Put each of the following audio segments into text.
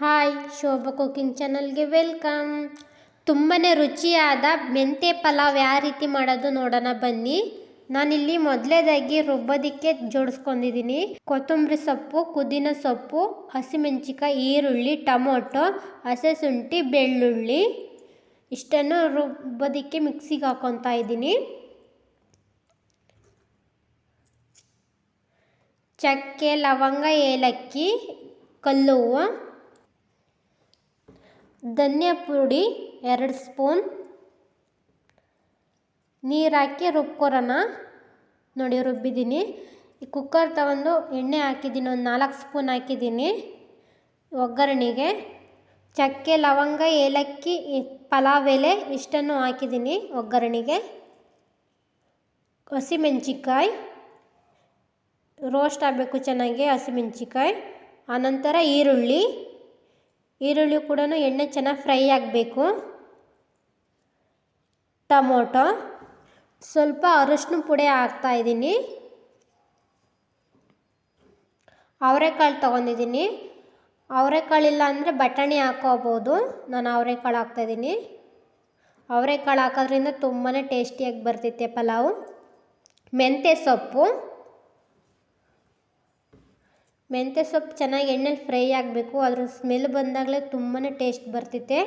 Hi, Shobha cooking ಚಾನಲ್ಗೆ welcome. ತುಂಬಾ ರುಚಿಯಾದ ಮೆಂತ್ಯ ಪಲಾವ್ ಯಾವ ರೀತಿ ಮಾಡೋದು ನೋಡೋಣ ಬನ್ನಿ. ನಾನಿಲ್ಲಿ ಮೊದಲೇದಾಗಿ ರುಬ್ಬೋದಕ್ಕೆ ಜೋಡಿಸ್ಕೊಂಡಿದ್ದೀನಿ. ಕೊತ್ತಂಬರಿ ಸೊಪ್ಪು ಕುದಿನ ಸೊಪ್ಪು ಹಸಿಮೆಣ್ಸಿಕಾಯಿ ಈರುಳ್ಳಿ, ಟೊಮೊಟೊ, ಹಸೆ ಶುಂಠಿ, ಬೆಳ್ಳುಳ್ಳಿ ಇಷ್ಟನ್ನು ರುಬ್ಬೋದಕ್ಕೆ ಮಿಕ್ಸಿಗೆ ಹಾಕೊತಾ ಇದ್ದೀನಿ. ಚಕ್ಕೆ, ಲವಂಗ, ಏಲಕ್ಕಿ ಕಲ್ಲು ಹೂವು ಧನ್ಯ ಪುಡಿ ಎರಡು ಸ್ಪೂನ್. ನೀರು ಹಾಕಿ ರುಬ್ಕೊರೋಣ. ನೋಡಿ ರುಬ್ಬಿದ್ದೀನಿ. ಈ ಕುಕ್ಕರ್ ತಗೊಂಡು ಎಣ್ಣೆ ಹಾಕಿದ್ದೀನಿ, ಒಂದು ನಾಲ್ಕು ಸ್ಪೂನ್ ಹಾಕಿದ್ದೀನಿ. ಒಗ್ಗರಣೆಗೆ. ಚಕ್ಕೆ, ಲವಂಗ, ಏಲಕ್ಕಿ ಪಲಾವ್ ಎಲೆ ಇಷ್ಟನ್ನು ಹಾಕಿದ್ದೀನಿ ಒಗ್ಗರಣೆಗೆ. ಹಸಿಮೆಣ್ಸಿಕಾಯಿ ರೋಸ್ಟ್ ಆಗಬೇಕು ಚೆನ್ನಾಗಿ ಹಸಿಮೆಣ್ಸಿಕಾಯಿ ಆನಂತರ ಈರುಳ್ಳಿ. ಈರುಳ್ಳಿ ಕೂಡ ಎಣ್ಣೆ ಚೆನ್ನಾಗಿ ಫ್ರೈ ಆಗಬೇಕು. ಟೊಮೊಟೊ, ಸ್ವಲ್ಪ ಅರಶಿನ ಪುಡಿ ಹಾಕ್ತಾಯಿದ್ದೀನಿ ಅವರೆಕಾಳು ತೊಗೊಂಡಿದ್ದೀನಿ. ಅವರೆಕಾಳು ಇಲ್ಲ ಅಂದರೆ ಬಟಾಣಿ ಹಾಕೋಬೋದು. ನಾನು ಅವರೆಕಾಳು ಹಾಕ್ತಾಯಿದ್ದೀನಿ ಅವರೆಕಾಳು ಹಾಕೋದ್ರಿಂದ ತುಂಬಾ ಟೇಸ್ಟಿಯಾಗಿ ಬರ್ತೈತೆ ಪಲಾವು. ಮೆಂತ್ಯ ಸೊಪ್ಪು. ಮೆಂತ್ಯ ಸೊಪ್ಪು ಚೆನ್ನಾಗಿ ಎಣ್ಣೆಲಿ ಫ್ರೈ ಆಗಬೇಕು. ಅದ್ರ ಸ್ಮೆಲ್ ಬಂದಾಗಲೇ ತುಂಬಾ ಟೇಸ್ಟ್ ಬರ್ತೈತೆ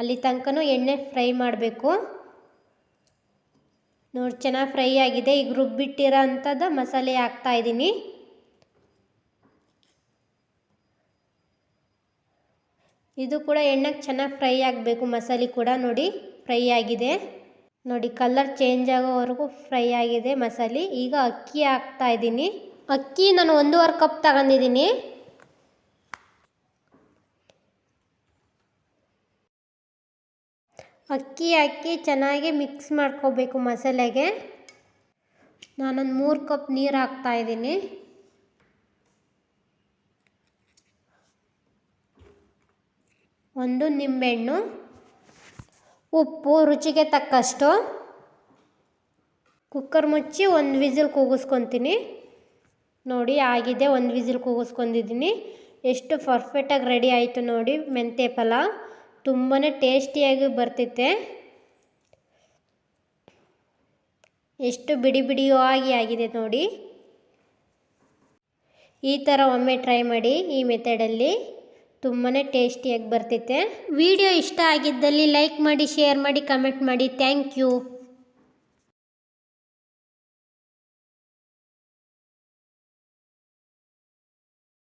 ಅಲ್ಲಿ ತನಕನೂ ಎಣ್ಣೆ ಫ್ರೈ ಮಾಡಬೇಕು. ನೋಡಿ, ಚೆನ್ನಾಗಿ ಫ್ರೈ ಆಗಿದೆ. ಈಗ ರುಬ್ಬಿಟ್ಟಿರೋ ಅಂಥದ್ದು ಮಸಾಲೆ ಹಾಕ್ತಾಯಿದ್ದೀನಿ ಇದು ಕೂಡ ಎಣ್ಣೆಗೆ ಚೆನ್ನಾಗಿ ಫ್ರೈ ಆಗಬೇಕು. ಮಸಾಲೆ ಕೂಡ ನೋಡಿ ಫ್ರೈ ಆಗಿದೆ. ನೋಡಿ, ಕಲರ್ ಚೇಂಜ್ ಆಗೋವರೆಗೂ ಫ್ರೈ ಆಗಿದೆ ಮಸಾಲೆ. ಈಗ ಅಕ್ಕಿ ಹಾಕ್ತಾ ಇದ್ದೀನಿ. ಅಕ್ಕಿ ನಾನು ಒಂದೂವರೆ ಕಪ್ ತಗೊಂಡಿದ್ದೀನಿ. ಅಕ್ಕಿ ಹಾಕಿ ಚೆನ್ನಾಗಿ ಮಿಕ್ಸ್ ಮಾಡ್ಕೋಬೇಕು ಮಸಾಲೆಗೆ. ನಾನೊಂದು ಮೂರು ಕಪ್ ನೀರು ಹಾಕ್ತಾ ಇದ್ದೀನಿ. ಒಂದು ನಿಂಬೆಹಣ್ಣು, ಉಪ್ಪು, ರುಚಿಗೆ ತಕ್ಕಷ್ಟು. ಕುಕ್ಕರ್ ಮುಚ್ಚಿ ಒಂದು ವಿಸಿಲ್ ಕೂಗಿಸ್ಕೊತೀನಿ. ನೋಡಿ ಆಗಿದೆ, ಒಂದು ವಿಸಿಲ್ ಕೂಗಿಸ್ಕೊಂಡಿದ್ದೀನಿ. ಎಷ್ಟು ಪರ್ಫೆಕ್ಟಾಗಿ ರೆಡಿ ಆಯಿತು ನೋಡಿ ಮೆಂತ್ಯ ಪಲಾವ್ ತುಂಬಾ ಟೇಸ್ಟಿಯಾಗಿ ಬರ್ತೈತೆ ಎಷ್ಟು ಬಿಡಿ ಬಿಡಿಯಾಗಿ ಆಗಿದೆ ನೋಡಿ. ಈ ಥರ ಒಮ್ಮೆ ಟ್ರೈ ಮಾಡಿ ಈ ಮೆಥಡಲ್ಲಿ ತುಂಬಾ ಟೇಸ್ಟಿಯಾಗಿ ಬರ್ತೈತೆ ವಿಡಿಯೋ ಇಷ್ಟ ಆಗಿದ್ದಲ್ಲಿ ಲೈಕ್ ಮಾಡಿ ಶೇರ್ ಮಾಡಿ ಕಮೆಂಟ್ ಮಾಡಿ. Thank you